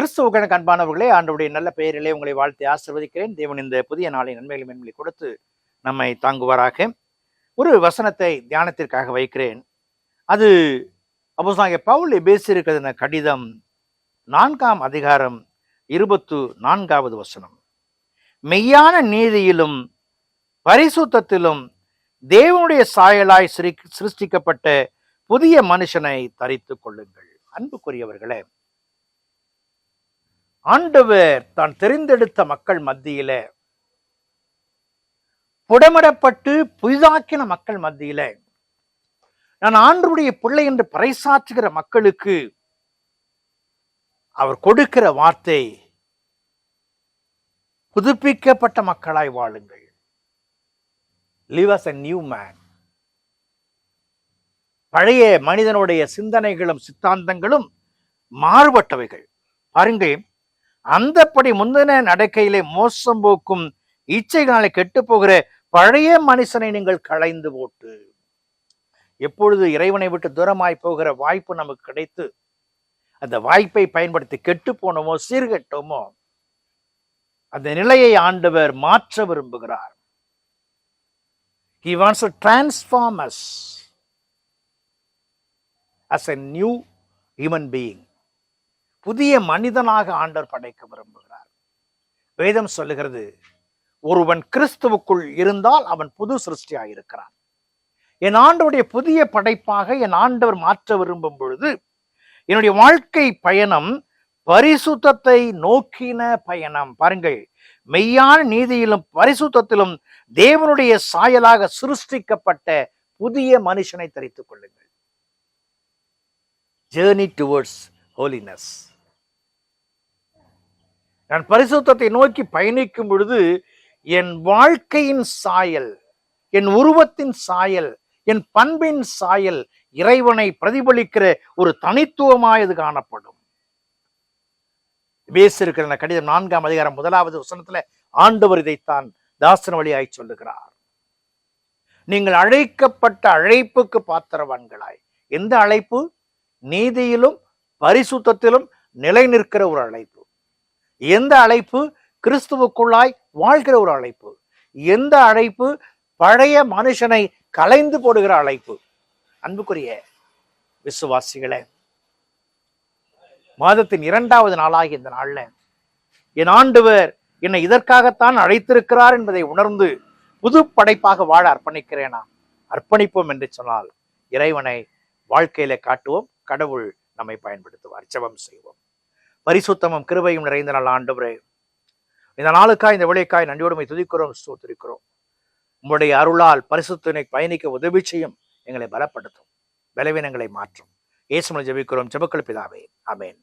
கிறிஸ்துவுக்கு அன்பானவர்களே ஆண்டவருடைய நல்ல பெயரிலே உங்களை வாழ்த்தி ஆசிர்வதிக்கிறேன். தேவன் இந்த புதிய நாளை நன்மைகளை மேன்மைகளை கொடுத்து நம்மை தாங்குவாராக. ஒரு வசனத்தை தியானத்திற்காக வைக்கிறேன். அது அப்போ பவுல் பேசியிருக்கிறதுன கடிதம் நான்காம் அதிகாரம் இருபத்து நான்காவது வசனம். மெய்யான நீதியிலும் பரிசுத்தத்திலும் தேவனுடைய சாயலாய் சிரி- சிருஷ்டிக்கப்பட்ட புதிய மனுஷனை தரித்து கொள்ளுங்கள். அன்புக்குரியவர்களே ஆண்டவர் தான் தெரிந்தெடுத்த மக்கள் மத்தியில புடமிடப்பட்டு புதிதாக்கின மக்கள் மத்தியில நான் ஆண்டருடைய பிள்ளை என்று பறைசாற்றுகிற மக்களுக்கு அவர் கொடுக்கிற வார்த்தை புதுப்பிக்கப்பட்ட மக்களாய் வாழுங்கள். Live as a new man பழைய மனிதனுடைய சிந்தனைகளும் சித்தாந்தங்களும் மாறுபட்டவைகள். பாருங்கள் அந்தப்படி முந்தின நடக்கையிலே மோசம் போக்கும் இச்சைகளாலே கெட்டு போகிற பழைய மனுஷனை நீங்கள் களைந்து போட்டு எப்பொழுது இறைவனை விட்டு தூரமாய் போகிற வாய்ப்பு நமக்கு கிடைத்து அந்த வாய்ப்பை பயன்படுத்தி கெட்டு போனோமோ சீர்கெட்டோமோ அந்த நிலையை ஆண்டவர் மாற்ற விரும்புகிறார் He wants to transform us as a new human being. புதிய மனிதனாக ஆண்டவர் படைக்க விரும்புகிறார். வேதம் சொல்லுகிறது ஒருவன் கிறிஸ்துவுக்குள் இருந்தால் அவன் புது சிருஷ்டியாக இருக்கிறான். என் ஆண்டவருடைய புதிய படைப்பாக என் ஆண்டவர் மாற்ற விரும்பும் பொழுது என்னுடைய வாழ்க்கை பயணம் பரிசுத்தத்தை நோக்கின பயணம். பாருங்கள் மெய்யான நீதியிலும் பரிசுத்தத்திலும் தேவனுடைய சாயலாக சிருஷ்டிக்கப்பட்ட புதிய மனுஷனை தரித்துக் கொள்ளுங்கள். ஜேர்னி டுவர்ட்ஸ் ஹோலினஸ் நான் பரிசுத்தத்தை நோக்கி பயணிக்கும் பொழுது என் வாழ்க்கையின் சாயல் என் உருவத்தின் சாயல் என் பண்பின் சாயல் இறைவனை பிரதிபலிக்கிற ஒரு தனித்துவமாயது காணப்படும். பேசிருக்கிற கடிதம் நான்காம் அதிகாரம் முதலாவது வசனத்துல ஆண்டவர் இதைத்தான் தாசன வழியாய் சொல்லுகிறார். நீங்கள் அழைக்கப்பட்ட அழைப்புக்கு பாத்திரவான்களாய் எந்த அழைப்பு? நீதியிலும் பரிசுத்தத்திலும் நிலை நிற்கிற ஒரு அழைப்பு. எந்த அழைப்பு? கிறிஸ்துவுக்குள்ளாய் வாழ்கிற ஒரு அழைப்பு. எந்த அழைப்பு? பழைய மனுஷனை கலைந்து போடுகிற அழைப்பு. அன்புக்குரிய விசுவாசிகளே மாதத்தின் இரண்டாவது நாளாகி இந்த நாள்ல என் ஆண்டவர் என்னை இதற்காகத்தான் அழைத்திருக்கிறார் என்பதை உணர்ந்து புது படைப்பாக வாழ அர்ப்பணிக்கிறேனா? அர்ப்பணிப்போம் என்று சொன்னால் இறைவனை வாழ்க்கையில காட்டுவோம் கடவுள் நம்மை பயன்படுத்துவார். ஜபம் செய்வோம். பரிசுத்தமும் கிருபையும் நிறைந்த நாள் ஆண்டவரே. இந்த நாளுக்காய் இந்த விளைக்காய் நன்றியோடுமை துதிக்கிறோம் ஸ்தோத்திருக்கிறோம். உங்களுடைய அருளால் பரிசுத்தனை பயணிக்க உதவி செய்யும் எங்களை பலப்படுத்தும் பலவீனங்களை மாற்றும். ஏசுமலை ஜபிக்கிறோம் ஜெபக்கள் பிதாவே. அமேன்